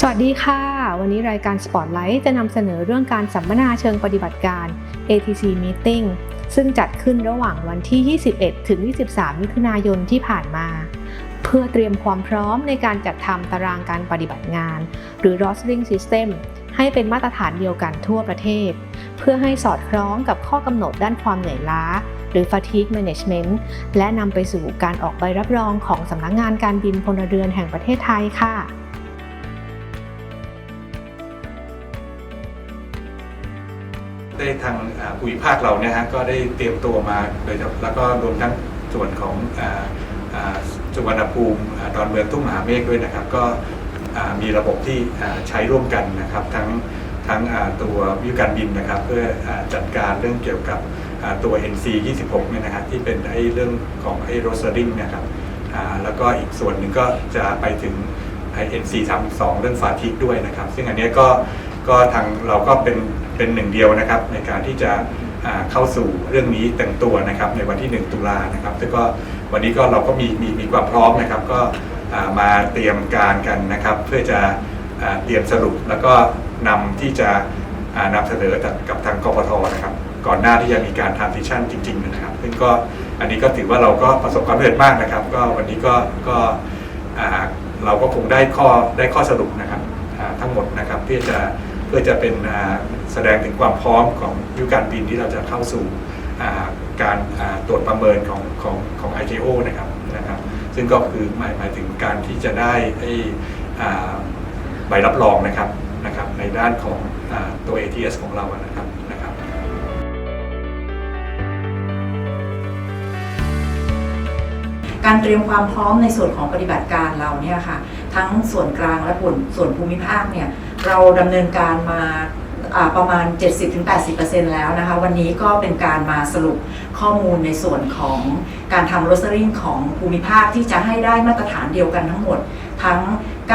สวัสดีค่ะ วันนี้รายการ Spotlight จะนำเสนอเรื่องการสัมมนาเชิงปฏิบัติการ ATC Meeting ซึ่งจัดขึ้นระหว่างวันที่ 21 ถึง 23 มิถุนายนที่ผ่านมา เพื่อเตรียมความพร้อมในการจัดทำตารางการปฏิบัติงาน หรือ Rostering System ให้เป็นมาตรฐานเดียวกันทั่วประเทศ เพื่อให้สอดคล้องกับข้อกำหนดด้านความเหนื่อยล้า หรือ fatigue management และนำไปสู่การออกใบรับรองของสำนักงานการบินพลเรือนแห่งประเทศไทยค่ะ ได้ทางภูมิภาคเราเนี่ยฮะก็ได้เตรียมตัวมาโดยแล้วก็รวมทั้งส่วนของอ่าอ่าสุวรรณภูมิดอนเมืองทุ่งมหาเมฆด้วยนะครับ ก็มีระบบที่ใช้ร่วมกันนะครับ ทั้งทั้งตัววิวการบินนะครับ เพื่อจัดการเรื่องเกี่ยวกับตัว NC 26เนี่ยนะฮะที่เป็นไอ้เรื่องของไอ้โรสเตอริงนะครับแล้วก็อีกส่วนหนึ่งก็จะไปถึงไอ้ NC 32เรื่องฟาทิกด้วยนะครับ ซึ่งอันนี้ก็ก็ทางเราก็เป็น เป็นหนึ่งเดียวนะครับในการที่จะเข้าสู่เรื่องนี้เต็มตัวนะครับในวันที่ 1 ตุลานะครับซึ่งก็วันนี้ก็เราก็มีมีมีความพร้อมนะครับ ก็มาเตรียมการกันนะครับ เพื่อจะเตรียมสรุปแล้วก็นำที่จะอ่านำเสนอกับทางกปทนะครับ ก่อนหน้าที่จะมีการ transition จริง ๆ นะครับซึ่งก็อันนี้ก็ถือว่าเราก็ประสบความสำเร็จมากนะครับ ก็วันนี้ก็ก็เราก็คงได้ข้อได้ข้อสรุปนะครับทั้งหมดนะครับเพื่อจะ พื่อจะเป็นแสดงถึงความพร้อมของยุคการบินที่เราจะเข้าสู่การตรวจประเมินของของของ ICAO นะครับนะครับ ซึ่งก็คือหมายหมายถึงการที่จะได้ใบรับรองนะครับนะครับในด้านของอตัว ATS ของเรานะครับ การเตรียมความพร้อมในส่วนของปฏิบัติการเราเนี่ยค่ะทั้งส่วนกลางและส่วนภูมิภาคเนี่ยเราดำเนินการมาอ่าประมาณ 70-80%แล้วนะคะ วันนี้ก็เป็นการมาสรุปข้อมูลในส่วนของการทำโรสเตอริงของภูมิภาคที่จะให้ได้มาตรฐานเดียวกันทั้งหมดทั้ง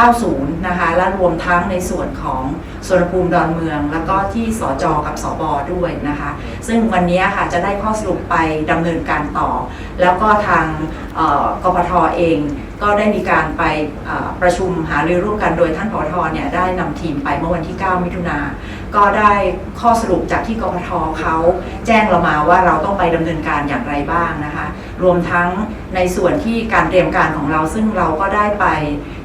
90 นะคะ และรวมทั้งในส่วนของสวนภูมิดอนเมือง แล้วก็ที่สจกับสบด้วยนะคะ ซึ่งวันนี้ค่ะจะได้ข้อสรุปไปดำเนินการต่อ แล้วก็ทางกพทเองก็ได้มีการไปประชุมหารือร่วมกันโดยท่านผอทเนี่ยได้นำทีมไปเมื่อวันที่ 9 มิถุนา ก็ได้ข้อสรุปจากที่กพทเขาแจ้งเรามาว่าเราต้องไปดำเนินการอย่างไรบ้างนะคะ รวมทั้งในส่วนที่การเตรียมการของเราซึ่งเราก็ได้ไป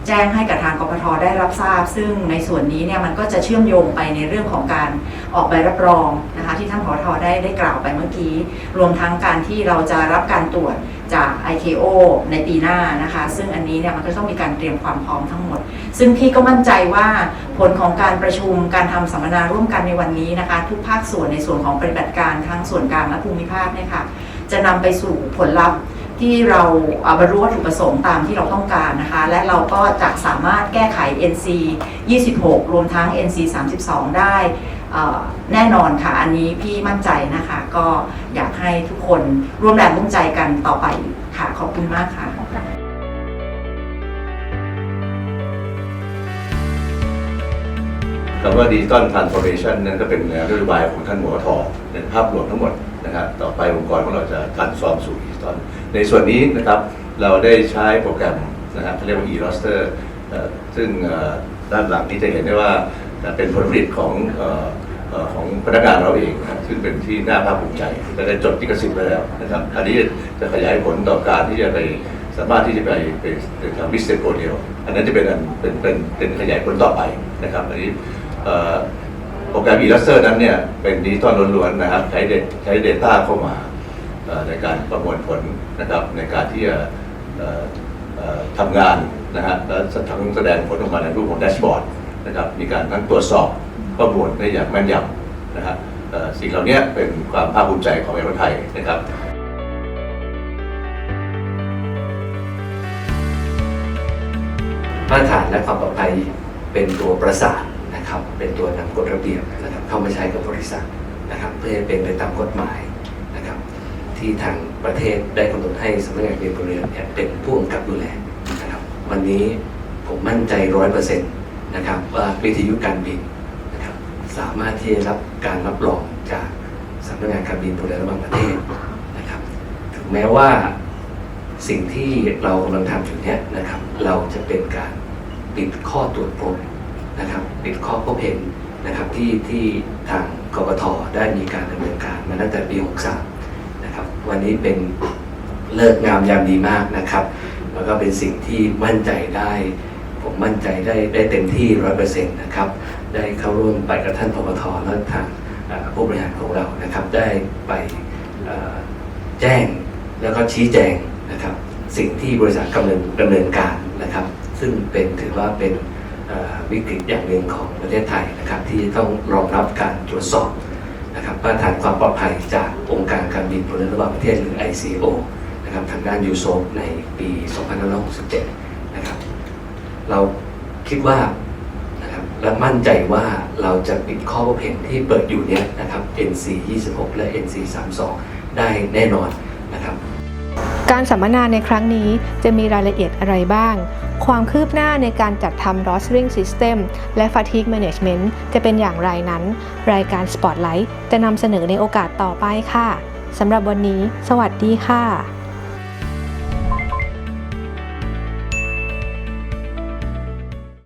แจ้งให้กับทางกพทได้รับทราบ ซึ่งในส่วนนี้เนี่ยมันก็จะเชื่อมโยงไปในเรื่องของการออกใบรับรองนะคะที่ท่านผอทได้ได้กล่าวไปเมื่อกี้ รวมทั้งการที่เราจะรับการตรวจจาก IKO ในปีหน้านะคะ ซึ่งอันนี้เนี่ยมันก็ต้องมีการเตรียมความพร้อมทั้งหมด ซึ่งพี่ก็มั่นใจว่าผลของการประชุมการทำสัมมนาร่วมกันในวันนี้นะคะ ทุกภาคส่วนในส่วนของปฏิบัติการทั้งส่วนกลางและภูมิภาคเนี่ยค่ะ จะนำไปสู่ผลลัพธ์ที่เราบรรลุวัตถุประสงค์ตามที่เราต้องการนะคะ และเราก็จะสามารถแก้ไข NC 26 รวมทั้ง NC 32 ได้เอ่อแน่นอนค่ะ อันนี้พี่มั่นใจนะคะ ก็อยากให้ทุกคนร่วมแรงร่วมใจกันต่อไปค่ะ ขอบคุณมากค่ะคำว่าดิจิตอลทรานส์ฟอร์เมชันนั้นก็เป็นนโยบายของท่านหมอทอในภาพรวมทั้งหมด นะครับต่อไปองค์กรของเราจะการฟอร์มสู่ดิจิตอลในส่วนนี้นะครับเราได้ใช้โปรแกรมนะครับเรียกว่า e-roster ซึ่งด้านหลังนี้จะเห็นได้ว่าเป็นผลผลิตของออของพนักงานเราเองนะครับซึ่งเป็นที่น่าภาคภูมิใจและได้จดลิขสิทธิ์ไว้แล้วนะครับอันนี้จะขยายผลต่อการที่จะไปสามารถที่จะไปไปทำบิสเนสโมเดียลอันนั้นจะเป็นเป็นเป็นเป็นขยายผลต่อไปนะครับอันนี้ โปรแกรม e-raster นั้นเนี่ยเป็นดิจิตอลล้วนๆนะครับ ใช้เดใช้ Data เข้ามาในการประมวลผลนะครับในการที่จะทำงานนะฮะแล้วทั้งแสดงผลออกมาในรูปของแดชบอร์ดนะครับมีการทั้งตรวจสอบข้อมูลได้อย่างแม่นยำนะฮะสิ่งเหล่านี้เป็นความภาคภูมิใจของประเทศไทยนะครับมาตรฐานและความปลอดภัยเป็นตัวประสาน นะครับเป็นตัวนำกฎระเบียบนะครับเข้ามาใช้กับบริษัทนะครับเพื่อให้เป็นไปตามกฎหมายนะครับ ที่ทางประเทศได้กำหนดให้สำนักงานเรียนพลเรือนเนี่ยเป็นผู้กำกับดูแลนะครับ วันนี้ผมมั่นใจร้อยเปอร์เซ็นต์นะครับว่าวิทยุการบินนะครับสามารถที่จะรับการรับรองจากสำนักงานการบินพลเรือนระหว่างประเทศนะครับ ถึงแม้ว่าสิ่งที่เรากำลังทำอยู่เนี้ยนะครับ เราจะเป็นการปิดข้อตรวจพบ นะครับปิดข้อพบเห็นนะครับที่ที่ทางกกทได้มีการดำเนินการมาตั้งแต่ปี 63 นะครับ วันนี้เป็นเลิกงามยามดีมากนะครับ แล้วก็เป็นสิ่งที่มั่นใจได้ ผมมั่นใจได้ได้เต็มที่ร้อยเปอร์เซ็นต์นะครับ ได้เข้าร่วมไปกับท่านพบทและทางผู้บริหารของเรานะครับ ได้ไปแจ้งแล้วก็ชี้แจงนะครับ สิ่งที่บริษัทกำลังดำเนินการนะครับ ซึ่งเป็นถือว่าเป็น วิกฤตอย่างหนึ่งของประเทศไทยนะครับ ที่ต้องรองรับการตรวจสอบนะครับมาตรฐานความปลอดภัยจากองค์การการบินพลเรือนระหว่างประเทศหรือ ICO นะครับทางด้านยูโซในปี 2567 นะครับ เราคิดว่านะครับและมั่นใจว่าเราจะปิดข้อพบเห็นที่เปิดอยู่เนี้ยนะครับ NC 26และ NC 32ได้แน่นอนนะครับ การสัมมนาในครั้งนี้จะมีรายละเอียดอะไรบ้าง ความคืบหน้าในการจัดทำ Rostering System และ Fatigue Management จะเป็นอย่างไรนั้น รายการ Spotlight จะนำเสนอในโอกาสต่อไปค่ะสำหรับวันนี้ สวัสดีค่ะ